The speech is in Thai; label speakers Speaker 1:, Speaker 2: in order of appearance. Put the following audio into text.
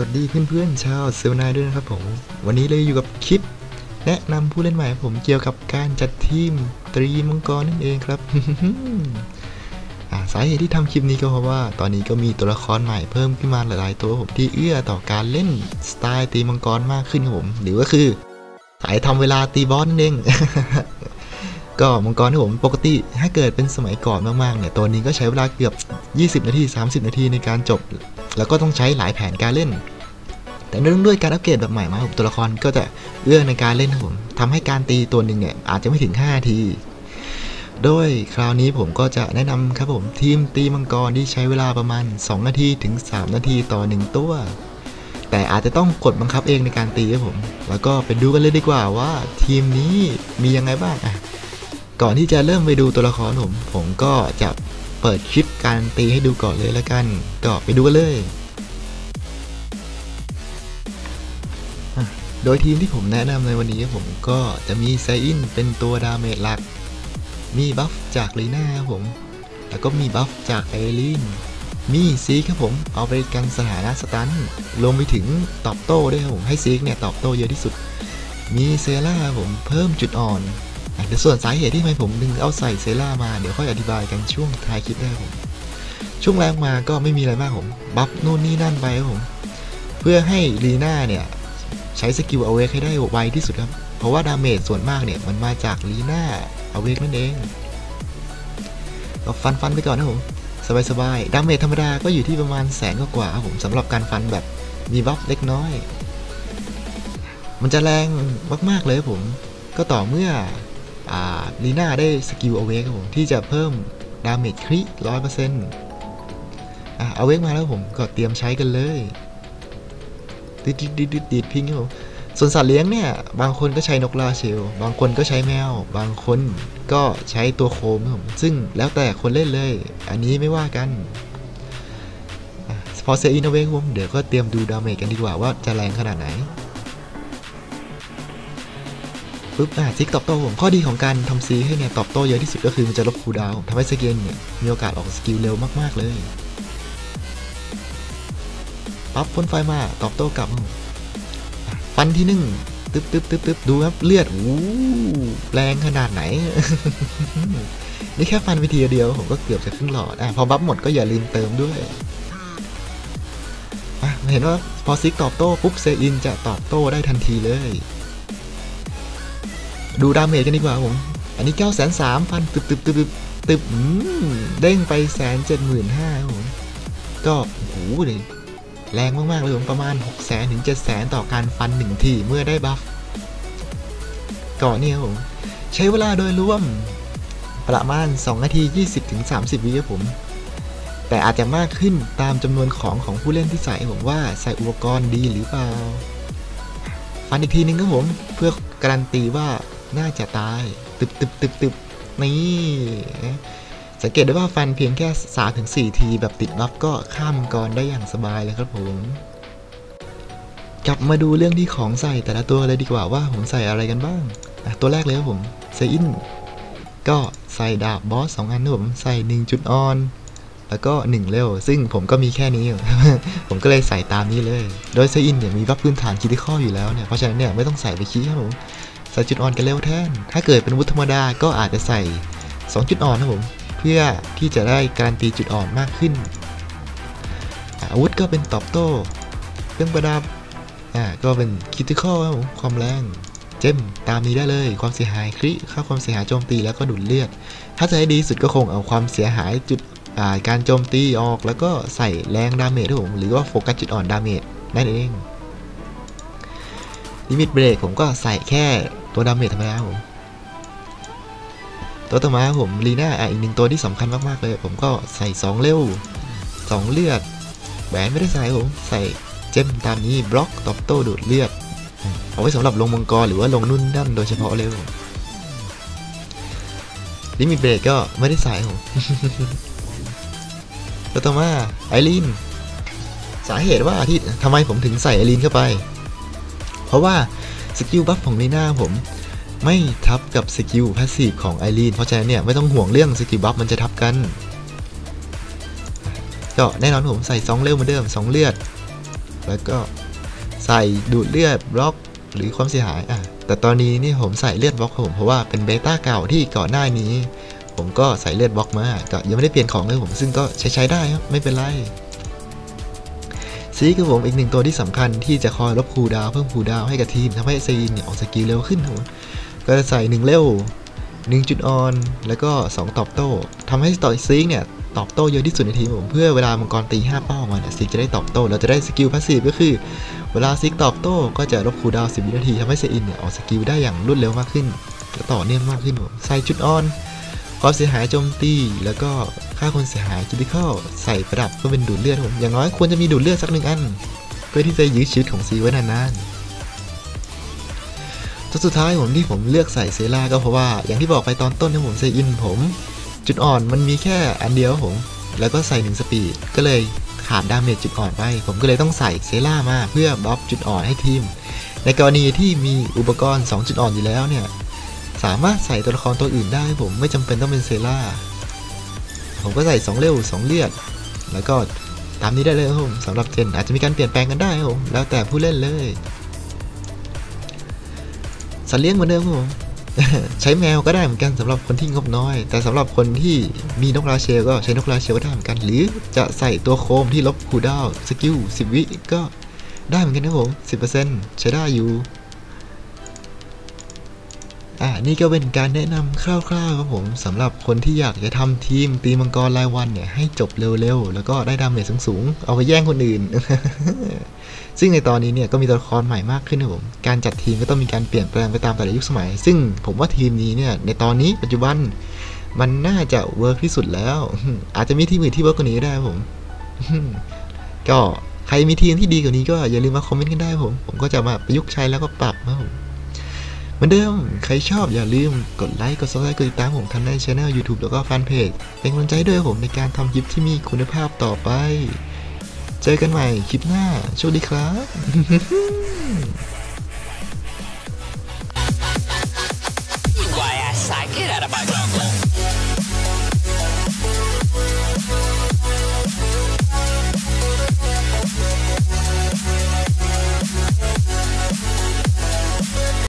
Speaker 1: วัสดีเพื่อนๆชาวเซลนายด้วยนะครับผม วันนี้เลยอยู่กับคลิป แนะนำผู้เล่นใหม่ของผมเกี่ยวกับการจัดทีมตรีมังกรนั่นเองครับอ่าสาเหตุที่ทำคลิปนี้ก็เพราะว่า ตอนนี้ก็มีตัวละครใหม่เพิ่มขึ้นมาหลายๆตัวผมที่เอื้อต่อการเล่นสไตล์ตีมังกรมากขึ้นครับผม หรือว่าคือสายทำเวลาตีบอสนั่นเองก็มังกรที่ผมปกติถ้าเกิดเป็นสมัยก่อนมากๆเนี่ยตัวนี้ก็ใช้เวลาเกือบ 20 นาที 30 นาทีในการจบ แล้วก็ต้องใช้หลายแผนการเล่น แต่เนื่องด้วยการอัปเกรดแบบใหม่มาผมตัวละครก็จะเอื้อในการเล่นครับผมทำให้การตีตัวหนึ่งเนี่ยอาจจะไม่ถึง5ที โดยคราวนี้ผมก็จะแนะนำครับผมทีมตีมังกรที่ใช้เวลาประมาณ 2 นาทีถึง 3 นาทีต่อ 1 ตัว แต่อาจจะต้องกดบังคับเองในการตีครับผม แล้วก็ไปดูกันเลยดีกว่าว่าทีมนี้มียังไงบ้างอะก่อนที่จะเริ่มไปดูตัวละครผม ผมก็จะ เปิดคลิปการตีให้ดูก่อนเลยแล้วกัน ก็ไปดูกันเลย โดยทีมที่ผมแนะนำในวันนี้ผมก็จะมีไซอินเป็นตัวดาเมจหลัก มีบัฟจากลีน่าครับผม แล้วก็มีบัฟจากเอลินมีซีครับผม เอาไปกันสถานะสตันรวมไปถึงตอบโต้ด้วยครับผม ให้ซีกเนี่ยตอบโต้เยอะที่สุด มีเซล่าครับผมเพิ่มจุดอ่อน เดี๋ยวส่วนสาเหตุที่ทำไมผมดึงเอาใส่เซล่ามาเดี๋ยวค่อยอธิบายกันช่วงท้ายคลิปได้ผม ช่วงแรกมาก็ไม่มีอะไรมากผมบัฟนู่นนี่นั่นไปครับผม เพื่อให้ลีน่าเนี่ยใช้สกิลเอาเวกให้ได้ไวที่สุดครับ เพราะว่าดาเมจส่วนมากเนี่ยมันมาจากลีน่าเอาเวกนั่นเองก็ฟันฟันไปก่อนนะผมสบายๆดาเมจธรรมดาก็อยู่ที่ประมาณแสนกว่าๆครับผมสำหรับการฟันแบบมีบัฟเล็กน้อย มันจะแรงมากๆเลยผม ก็ต่อเมื่อ ลีน่าได้สกิลเอาเวกครับผม ที่จะเพิ่มดาเมจคริร้อยเปอร์เซ็นต์อะเอาเวกมาแล้วผมก็เตรียมใช้กันเลยดิดดิดดิดดิดพิงครับผมส่วนสัตว์เลี้ยงเนี่ย บางคนก็ใช้นกลาเชล บางคนก็ใช้แมว บางคนก็ใช้ตัวโคมครับผมซึ่งแล้วแต่คนเล่นเลย อันนี้ไม่ว่ากันพอเซอินเอาเวกผมเดี๋ยวก็เตรียมดูดาเมจกันดีกว่าว่าจะแรงขนาดไหน ปุ๊บอะซิกตอบโต้ผมข้อดีของการทำซีให้เนี่ยตอบโต้เยอะที่สุดก็คือมันจะลบคูดาวทำให้สเกนเนี่ยมีโอกาสออกสกิลเร็วมากๆเลยปั๊บพ่นไฟมาตอบโต้กลับฟันที่หนึ่งตึ๊บตึ๊บตึ๊บตึ๊บดูครับเลือดอู้แรงขนาดไหน นี่แค่ฟันไปทีเดียวผมก็เกือบจะครึ่งหลอดอะพอบัฟหมดก็อย่าลืมเติมด้วยอะเห็นว่าพอซิกตอบโต้ปุ๊บเซอินจะตอบโต้ได้ทันทีเลย ดูดาเมจกันดีกว่าผม อันนี้9ก้าแสนสามพันตึบตึบตึบตึบตึบอืมเด้งไปแสนเจ็ดหมื่นห้าผม ก็โอ้โหเลยแรงมากๆเลยผมประมาณ6 0แสนถึง7 0 0แสนต่อการฟันหนึ่งทีเมื่อได้บัฟก่อนเนี่ยครับผม ใช้เวลาโดยรวมประมาณ 2 นาที 20ถึง30 วิครับผม แต่อาจจะมากขึ้นตามจำนวนของของผู้เล่นที่ใส่ผมว่าใส่อุปกรณ์ดีหรือเปล่า ฟันอีกทีนึงครับผม เพื่อการันตีว่า น่าจะตาย ตึบตึบตึบตึบนี่ สังเกตได้ว่าฟันเพียงแค่3ถึง4ทีแบบติดบัฟก็ข้ามมังกรได้อย่างสบายเลยครับผม กลับมาดูเรื่องที่ของใส่แต่ละตัวเลยดีกว่าว่าผมใส่อะไรกันบ้าง ตัวแรกเลยครับผมเซอินก็ใส่ดาบบอสสองอันนะผมใส่1จุดออนแล้วก็1เร็ว ซึ่งผมก็มีแค่นี้ ผมก็เลยใส่ตามนี้เลย โดยเซอินเนี่ยมีบัฟพื้นฐานคิดที่ข้ออยู่แล้วเนี่ย เพราะฉะนั้นเนี่ยไม่ต้องใส่ไปคีครับผม ส่จุดอ่อนกันเร็วแทนถ้าเกิดเป็นวุธธรรมดาก็อาจจะใส่ 2 จุดอ่อนนะผม เพื่อที่จะได้การันตีจุดอ่อนมากขึ้น อาวุธก็เป็นตอบโต้เครื่องประดับ อ่า ก็เป็นคิติคอลครับผม ความแรง เจมตามนี้ได้เลย ความเสียหายคริค่าความเสียหายโจมตีแล้วก็ดุดเลือด ถ้าจะให้ดีสุดก็คงเอาความเสียหายจุดาการโจมตีออกแล้วก็ใส่แรงดาเมจครับผม หรือว่าโฟกัสจุดอ่อนดาเมจนั่นเองลิมิตเบรกผมก็ใส่แค่ ตัวดาเมจธรรมดาผม ตัวต่อมาผมลีน่าอะอีกหนึ่งตัวที่สำคัญมากๆเลย ผมก็ใส่ 2 เร็ว 2 เลือดแหวนไม่ได้ใส่ผมใส่เจมตามนี้บล็อกตอบโต้ดูดเลือด เอาไว้สำหรับลงมังกรหรือว่าลงนุ่นนั่นโดยเฉพาะเร็วลิมิเบรกก็ไม่ได้ใส่ผมตัวต่อมาไอรีนสาเหตุว่าที่ทำไมผมถึงใส่ไอรีนเข้าไป เพราะว่า สกิลบัฟของลีน่าผมไม่ทับกับสกิลพาสซีฟของไอรีนเพราะฉะนั้นเนี่ยไม่ต้องห่วงเรื่องสกิลบัฟมันจะทับกันก็แน่นอนผมใส่2เร็วเหมือนเดิม 2 เลือด แล้วก็ใส่ดูดเลือดบล็อกหรือความเสียหายอะแต่ตอนนี้นี่ผมใส่เลือดบล็อกผมเพราะว่าเป็นเบต้าเก่าที่ก่อนหน้านี้ ผมก็ใส่เลือดบล็อกมาก็ยังไม่ได้เปลี่ยนของเลยผมซึ่งก็ใช้ใช้ได้ครับไม่เป็นไร ซีคือผมอีกหนึ่งตัวที่สำคัญที่จะคอยลบคูดาวเพิ่มคูดาวให้กับทีมทำให้ซีนเนี่ยออกสกิลเร็วขึ้นผมก็จะใส่หนึ่งเร็วหนึ่งจุดออน แล้วก็ 2 ตอบโต้ทำให้ต่อซีกเนี่ยตอบโต้เยอะที่สุดในทีมผมเพื่อเวลามังกรตี5เป้ามาเนี่ยซีกจะได้ตอบโต้แล้วจะได้สกิลพาสซีฟก็คือ เวลาซิกตอบโต้ก็จะลบคูดาว10วินาทีทำให้เซอินเนี่ยออกสกิลได้อย่างรวดเร็วมากขึ้นและต่อเนื่องมากขึ้นผมใส่จุดออนความเสียหายโจมตีแล้วก็ ค่าคนเสียหายคิติคอลใส่ประดับเพื่อเป็นดูดเลือดผมอย่างน้อยควรจะมีดูดเลือดสักหนึ่งอัน เพื่อที่จะยื้อชีวิตของซีไว้นานๆตัวสุดท้ายผมที่ผมเลือกใส่เซราก็เพราะว่า อย่างที่บอกไปตอนต้นที่ผมเซอินผม จุดอ่อนมันมีแค่อันเดียวผม แล้วก็ใส่หนึ่งสปีดก็เลยขาดดาเมจจุดอ่อนไป ผมก็เลยต้องใส่เซรามาเพื่อบัฟจุดอ่อนให้ทีม ในกรณีที่มีอุปกรณ์ 2 จุดอ่อนอยู่แล้วเนี่ยสามารถใส่ตัวละครตัวอื่นได้ผมไม่จำเป็นต้องเป็นเซรา ผมก็ใส่ 2 เร็ว 2 เลือด แล้วก็ตามนี้ได้เลยครับผมสำหรับเจนอาจจะมีการเปลี่ยนแปลงกันได้ครับผมแล้วแต่ผู้เล่นเลยสัตว์เลี้ยงเหมือนเดิมครับผมใช้แมวก็ได้เหมือนกันสำหรับคนที่งบน้อย แต่สำหรับคนที่มีนกราเชลก็ใช้นกราเชลก็ได้เหมือนกัน หรือจะใส่ตัวโคมที่ลบคูดาวสกิล10 วิก็ได้เหมือนกันนะผม10%ใช้ได้อยู่ อ่านี่ก็เป็นการแนะนำคร่าวๆครับผมสำหรับคนที่อยากจะทำทีมตีมังกรรายวันเนี่ยให้จบเร็วๆ แล้วก็ได้ดาเมจสูงๆ เอาไปแย่งคนอื่น ซึ่งในตอนนี้เนี่ยก็มีตัวละครใหม่มากขึ้นนะผม การจัดทีมก็ต้องมีการเปลี่ยนแปลงไปตามแต่ละยุคสมัย ซึ่งผมว่าทีมนี้เนี่ยในตอนนี้ปัจจุบันมันน่าจะเวิร์กที่สุดแล้ว อาจจะมีทีมอื่นที่เวิร์กกว่านี้ได้ผม ก็ใครมีทีมที่ดีกว่านี้ก็อย่าลืมมาคอมเมนต์กันได้ผม ผมก็จะมาประยุกต์ใช้แล้วก็ปรับนะผม เหมือนเดิม ใครชอบอย่าลืมกดไลค์ กดซับสไครต์กดติดตามผมทั้งในช่อง YouTube แล้วก็แฟนเพจเป็นกำลังใจด้วยผมในการทำคลิปที่มีคุณภาพต่อไป เจอกันใหม่คลิปหน้าโชคดีครับ